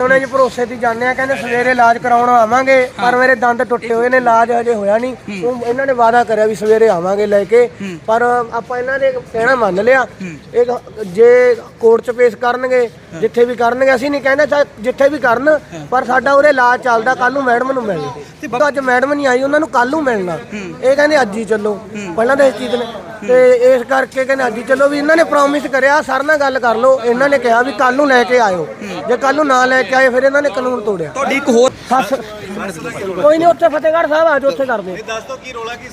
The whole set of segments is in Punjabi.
ਉਹਨੇ ਜੀ ਭਰੋਸੇ ਦੀ ਜਾਂਦੇ ਆ ਕਹਿੰਦੇ ਸਵੇਰੇ ਇਲਾਜ ਕਰਾਉਣ ਆਵਾਂਗੇ ਪਰ ਮੇਰੇ ਦੰਦ ਟੁੱਟੇ ਹੋਏ ਨੇ ਇਲਾਜ ਹਜੇ ਹੋਇਆ ਨਹੀਂ। ਉਹ ਇਹਨਾਂ ਨੇ ਵਾਅਦਾ ਕਰਿਆ ਵੀ ਸਵੇਰੇ ਆਵਾਂਗੇ ਲੈ ਕੇ ਪਰ ਆਪਾਂ ਇਹਨਾਂ ਦੇ ਕਹਿਣਾ ਮੰਨ ਲਿਆ। ਇਹ ਜੇ ਕੋਰਟ 'ਚ ਪੇਸ਼ ਕਰਨਗੇ ਜਿੱਥੇ ਵੀ ਕਰਨਗੇ ਅਸੀਂ ਨਹੀਂ ਕਹਿੰਦੇ ਜਿੱਥੇ ਵੀ ਕਰਨ ਪਰ ਸਾਡਾ ਉਰੇ ਇਲਾਜ ਚੱਲਦਾ ਕੱਲ ਨੂੰ ਮੈਡਮ ਨੂੰ ਮਿਲਣਾ। ਤਾਂ ਅੱਜ ਮੈਡਮ ਨਹੀਂ ਆਈ ਉਹਨਾਂ ਨੂੰ ਕੱਲ ਨੂੰ ਮਿਲਣਾ। ਇਹ ਕਹਿੰਦੇ ਅੱਜ ਹੀ ਚੱਲੋ। ਪਹਿਲਾਂ ਤਾਂ ਇਸ ਚੀਜ਼ ਨੇ ਤੇ ਇਸ ਕਰਕੇ ਕਹਿੰਦੇ ਅੱਜ ਹੀ ਚੱਲੋ ਵੀ ਇਹਨਾਂ ਨੇ ਪ੍ਰੋਮਿਸ ਕਰਿਆ ਸਰ ਨਾਲ ਗੱਲ ਕਰ ਲਓ। ਇਹਨਾਂ ਨੇ ਕਿਹਾ ਵੀ ਕੱਲ ਨੂੰ ਲੈ ਕੇ ਆਇਓ। ਜੇ ਕੱਲ ਨੂੰ ਨਾ ਲੈ ਕੇ ਆਏ ਫਿਰ ਇਹਨਾਂ ਨੇ ਕਾਨੂੰਨ ਤੋੜਿਆ। ਤੁਹਾਡੀ ਇੱਕ ਹੋਰ ਸੱਸ ਕੋਈ ਨਹੀਂ ਉੱਥੇ ਫਤਿਹਗੜ੍ਹ ਸਾਹਿਬ ਆ ਜਾਓ ਉੱਥੇ ਕਰਦੇ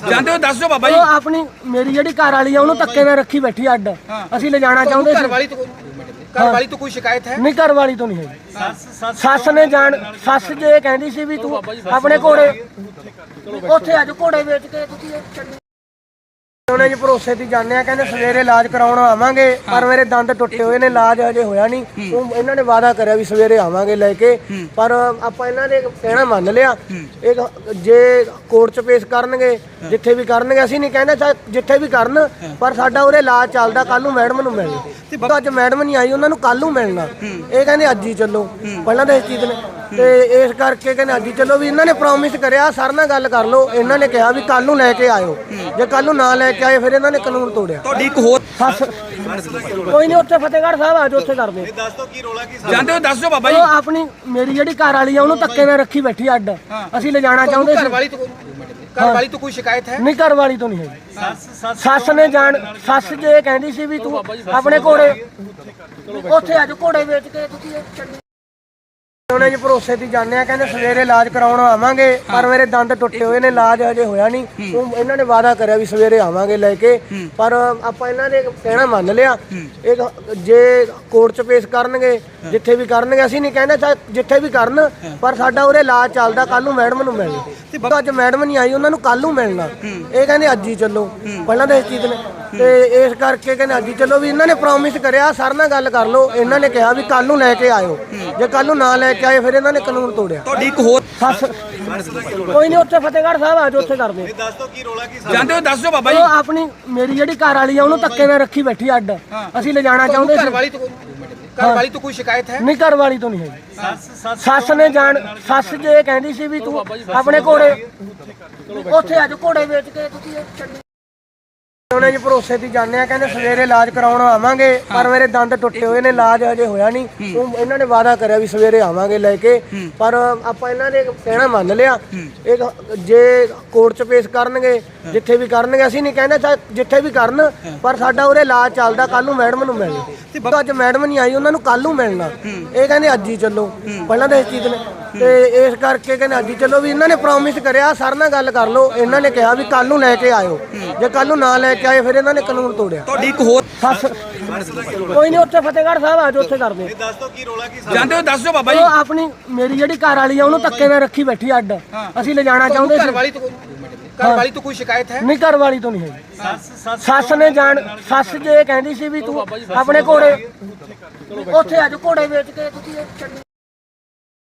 ਜਾਂਦੇ ਹੋ ਦੱਸ ਦਿਓ ਬਾਬਾ ਜੀ। ਉਹ ਆਪਣੀ ਮੇਰੀ ਜਿਹੜੀ ਘਰ ਵਾਲੀ ਆ ਉਹਨੂੰ ਧੱਕੇ ਨਾਲ ਰੱਖੀ ਬੈਠੀ ਅੱਡ। ਅਸੀਂ ਲੈ ਜਾਣਾ ਚਾਹੁੰਦੇ ਸੀ। ਘਰਵਾਲੀ ਤੋਂ ਘਰਵਾਲੀ ਤੋਂ ਕੋਈ ਸ਼ਿਕਾਇਤ ਹੈ? ਨਹੀਂ ਘਰ ਵਾਲੀ ਤੋਂ ਨਹੀਂ ਹੈਗੀ। ਸੱਸ ਨੇ ਜਾਣ ਸੱਸ ਜੇ ਕਹਿੰਦੀ ਸੀ ਵੀ ਤੂੰ ਆਪਣੇ ਘੋੜੇ ਉੱਥੇ ਅੱਜ ਘੋੜੇ ਵੇਚ ਕੇ ਤੁਸੀਂ ਇਹ ਚੱਲੀ ਉਹਨੇ ਜੀ ਭਰੋਸੇ ਦੀ ਜਾਂਦੇ ਆ ਕਹਿੰਦੇ ਸਵੇਰੇ ਇਲਾਜ ਕਰਾਉਣ ਆਵਾਂਗੇ ਪਰ ਮੇਰੇ ਦੰਦ ਟੁੱਟੇ ਹੋਏ ਨੇ ਇਲਾਜ ਹਜੇ ਹੋਇਆ ਨਹੀਂ। ਉਹ ਇਹਨਾਂ ਨੇ ਵਾਅਦਾ ਕਰਿਆ ਵੀ ਸਵੇਰੇ ਆਵਾਂਗੇ ਲੈ ਕੇ ਪਰ ਆਪਾਂ ਇਹਨਾਂ ਦੇ ਕਹਿਣਾ ਮੰਨ ਲਿਆ। ਇਹ ਜੇ ਕੋਰਟ 'ਚ ਪੇਸ਼ ਕਰਨਗੇ ਜਿੱਥੇ ਵੀ ਕਰਨਗੇ ਅਸੀਂ ਨਹੀਂ ਕਹਿੰਦੇ ਜਿੱਥੇ ਵੀ ਕਰਨ ਪਰ ਸਾਡਾ ਉਰੇ ਇਲਾਜ ਚੱਲਦਾ ਕੱਲ ਨੂੰ ਮੈਡਮ ਨੂੰ ਮਿਲਣਾ। ਤਾਂ ਅੱਜ ਮੈਡਮ ਨਹੀਂ ਆਈ ਉਹਨਾਂ ਨੂੰ ਕੱਲ ਨੂੰ ਮਿਲਣਾ। ਇਹ ਕਹਿੰਦੇ ਅੱਜ ਹੀ ਚੱਲੋ। ਪਹਿਲਾਂ ਤਾਂ ਇਸ ਚੀਜ਼ ਨੇ ਤੇ ਇਸ ਕਰਕੇ ਕਹਿੰਦੇ ਅੱਜ ਹੀ ਚੱਲੋ ਵੀ ਇਹਨਾਂ ਨੇ ਪ੍ਰੋਮਿਸ ਕਰਿਆ ਸਰ ਨਾਲ ਗੱਲ ਕਰ ਲਓ। ਇਹਨਾਂ ਨੇ ਕਿਹਾ ਵੀ ਕੱਲ ਨੂੰ ਲੈ ਕੇ ਆਇਓ। ਜੇ ਕੱਲ ਨੂੰ ਨਾ ਲੈ ਕੇ ਆਏ ਫਿਰ ਇਹਨਾਂ ਨੇ ਕਾਨੂੰਨ ਤੋੜਿਆ। ਤੁਹਾਡੀ ਇੱਕ ਹੋਰ ਕੋਈ ਨਹੀਂ ਉੱਥੇ ਫਤਿਹਗੜ੍ਹ ਸਾਹਿਬ ਆ ਜਾਓ ਉੱਥੇ ਕਰਦੇ ਜਾਂਦੇ ਹੋ ਦੱਸ ਦਿਓ ਬਾਬਾ ਜੀ। ਉਹ ਆਪਣੀ ਮੇਰੀ ਜਿਹੜੀ ਘਰ ਵਾਲੀ ਆ ਉਹਨੂੰ ਧੱਕੇ ਨਾਲ ਰੱਖੀ ਬੈਠੀ ਅੱਡ। ਅਸੀਂ ਲੈ ਜਾਣਾ ਚਾਹੁੰਦੇ ਸੀ। ਘਰਵਾਲੀ ਤੋਂ ਘਰਵਾਲੀ ਤੋਂ ਕੋਈ ਸ਼ਿਕਾਇਤ ਹੈ? ਨਹੀਂ ਘਰ ਵਾਲੀ ਤੋਂ ਨਹੀਂ ਹੈਗੀ। ਸੱਸ ਨੇ ਜਾਣ ਸੱਸ ਜੇ ਕਹਿੰਦੀ ਸੀ ਵੀ ਤੂੰ ਆਪਣੇ ਘੋੜੇ ਉੱਥੇ ਅੱਜ ਘੋੜੇ ਵੇਚ ਕੇ ਤੁਸੀਂ ਇਹ ਚੱਲੀ ਉਹਨੇ ਜੀ ਭਰੋਸੇ ਦੀ ਜਾਂਦੇ ਆ ਕਹਿੰਦੇ ਸਵੇਰੇ ਇਲਾਜ ਕਰਾਉਣ ਆਵਾਂਗੇ ਪਰ ਮੇਰੇ ਦੰਦ ਟੁੱਟੇ ਹੋਏ ਨੇ ਇਲਾਜ ਹਜੇ ਹੋਇਆ ਨਹੀਂ। ਉਹ ਇਹਨਾਂ ਨੇ ਵਾਅਦਾ ਕਰਿਆ ਵੀ ਸਵੇਰੇ ਆਵਾਂਗੇ ਲੈ ਕੇ ਪਰ ਆਪਾਂ ਇਹਨਾਂ ਦੇ ਕਹਿਣਾ ਮੰਨ ਲਿਆ ਇਹ ਜੇ ਕੋਰਟ 'ਚ ਪੇਸ਼ ਕਰਨਗੇ ਜਿੱਥੇ ਵੀ ਕਰਨਗੇ ਅਸੀਂ ਨਹੀਂ ਕਹਿੰਦੇ ਜਿੱਥੇ ਵੀ ਕਰਨ ਪਰ ਸਾਡਾ ਉਰੇ ਇਲਾਜ ਚੱਲਦਾ ਕੱਲ ਨੂੰ ਮੈਡਮ ਨੂੰ ਮਿਲਣਾ। ਅੱਜ ਮੈਡਮ ਨਹੀਂ ਆਈ ਉਹਨਾਂ ਨੂੰ ਕੱਲ ਨੂੰ ਮਿਲਣਾ। ਇਹ ਕਹਿੰਦੇ ਅੱਜ ਹੀ ਚੱਲੋ। ਪਹਿਲਾਂ ਤਾਂ ਇਸ ਚੀਜ਼ ਨੇ ਤੇ ਇਸ ਕਰਕੇ ਕਹਿੰਦੇ ਅੱਜ ਹੀ ਚੱਲੋ ਵੀ ਇਹਨਾਂ ਨੇ ਪ੍ਰੋਮਿਸ ਕਰਿਆ ਸਰ ਨਾਲ ਗੱਲ ਕਰ ਲਓ। ਇਹਨਾਂ ਨੇ ਕਿਹਾ ਵੀ ਕੱਲ ਨੂੰ ਲੈ ਕੇ ਆਇਓ। ਜੇ ਕੱਲ ਨੂੰ ਨਾ ਲੈ ਕੇ ਆਏ ਫਿਰ ਇਹਨਾਂ ਨੇ ਕਾਨੂੰਨ ਤੋੜਿਆ। ਤੁਹਾਡੀ ਇੱਕ ਹੋਰ ਸੱਸ ਕੋਈ ਨਹੀਂ ਉੱਥੇ ਫਤਿਹਗੜ੍ਹ ਸਾਹਿਬ ਆ ਜਾਓ ਉੱਥੇ ਕਰਦੇ ਜਾਂਦੇ ਹੋ ਦੱਸ ਦਿਓ ਬਾਬਾ ਜੀ। ਉਹ ਆਪਣੀ ਮੇਰੀ ਜਿਹੜੀ ਘਰ ਵਾਲੀ ਆ ਉਹਨੂੰ ਧੱਕੇ ਨਾਲ ਰੱਖੀ ਬੈਠੀ ਅੱਡ। ਅਸੀਂ ਲੈ ਜਾਣਾ ਚਾਹੁੰਦੇ ਸੀ। ਘਰਵਾਲੀ ਤੋਂ ਘਰਵਾਲੀ ਤੋਂ ਕੋਈ ਸ਼ਿਕਾਇਤ ਹੈ? ਨਹੀਂ ਘਰ ਵਾਲੀ ਤੋਂ ਨਹੀਂ ਹੈਗੀ। ਸੱਸ ਨੇ ਜਾਣ ਸੱਸ ਜੇ ਕਹਿੰਦੀ ਸੀ ਵੀ ਤੂੰ ਆਪਣੇ ਘੋੜੇ ਉੱਥੇ ਅੱਜ ਘੋੜੇ ਵੇਚ ਕੇ ਤੁਸੀਂ ਇਹ ਚੱਲੀ ਉਹਨੇ ਜੀ ਭਰੋਸੇ ਦੀ ਜਾਂਦੇ ਆ ਕਹਿੰਦੇ ਸਵੇਰੇ ਇਲਾਜ ਕਰਾਉਣ ਆਵਾਂਗੇ ਪਰ ਮੇਰੇ ਦੰਦ ਟੁੱਟੇ ਹੋਏ ਨੇ ਇਲਾਜ ਹਜੇ ਹੋਇਆ ਨਹੀਂ। ਉਹ ਇਹਨਾਂ ਨੇ ਵਾਅਦਾ ਕਰਿਆ ਵੀ ਸਵੇਰੇ ਆਵਾਂਗੇ ਲੈ ਕੇ ਪਰ ਆਪਾਂ ਇਹਨਾਂ ਦੇ ਕਹਿਣਾ ਮੰਨ ਲਿਆ। ਇਹ ਜੇ ਕੋਰਟ 'ਚ ਪੇਸ਼ ਕਰਨਗੇ ਜਿੱਥੇ ਵੀ ਕਰਨਗੇ ਅਸੀਂ ਨਹੀਂ ਕਹਿੰਦੇ ਜਿੱਥੇ ਵੀ ਕਰਨ ਪਰ ਸਾਡਾ ਉਰੇ ਇਲਾਜ ਚੱਲਦਾ ਕੱਲ ਨੂੰ ਮੈਡਮ ਨੂੰ ਮਿਲਣਾ। ਅੱਜ ਮੈਡਮ ਨਹੀਂ ਆਈ ਉਹਨਾਂ ਨੂੰ ਕੱਲ ਨੂੰ ਮਿਲਣਾ। ਇਹ ਕਹਿੰਦੇ ਅੱਜ ਹੀ ਚੱਲੋ। ਪਹਿਲਾਂ ਤਾਂ ਇਸ ਚੀਜ਼ ਨੇ ਤੇ ਇਸ ਕਰਕੇ ਕਹਿੰਦੇ ਅੱਜ ਹੀ ਚੱਲੋ ਵੀ ਇਹਨਾਂ ਨੇ ਪ੍ਰੋਮਿਸ ਕਰਿਆ ਸਰ ਨਾਲ ਗੱਲ ਕਰ ਲਓ। ਇਹਨਾਂ ਨੇ ਕਿਹਾ ਵੀ ਕੱਲ ਨੂੰ ਲੈ ਕੇ ਆਇਓ। ਜੇ ਕੱਲ ਨੂੰ ਨਾ ਲੈ ਕੇ ਆਏ ਫਿਰ ਇਹਨਾਂ ਨੇ ਕਾਨੂੰਨ ਤੋੜਿਆ। ਤੁਹਾਡੀ ਇੱਕ ਹੋਰ ਸੱਸ ਕੋਈ ਨਹੀਂ ਉੱਥੇ ਫਤਿਹਗੜ੍ਹ ਸਾਹਿਬ ਆ ਜਾਓ ਉੱਥੇ ਕਰਦੇ ਜਾਂਦੇ ਹੋ ਦੱਸ ਦਿਓ ਬਾਬਾ ਜੀ। ਉਹ ਆਪਣੀ ਮੇਰੀ ਜਿਹੜੀ ਘਰ ਵਾਲੀ ਆ ਉਹਨੂੰ ਧੱਕੇ ਨਾਲ ਰੱਖੀ ਬੈਠੀ ਅੱਡ। ਅਸੀਂ ਲੈ ਜਾਣਾ ਚਾਹੁੰਦੇ ਸੀ। ਘਰਵਾਲੀ ਤੋਂ ਘਰਵਾਲੀ ਤੋਂ ਕੋਈ ਸ਼ਿਕਾਇਤ ਹੈ? ਨਹੀਂ ਘਰ ਵਾਲੀ ਤੋਂ ਨਹੀਂ ਹੈਗੀ। ਸੱਸ ਨੇ ਜਾਣ ਸੱਸ ਜੇ ਕਹਿੰਦੀ ਸੀ ਵੀ ਤੂੰ ਆਪਣੇ ਘੋੜੇ ਉੱਥੇ ਅੱਜ ਘੋੜੇ ਵੇਚ ਕੇ ਤੁਸੀਂ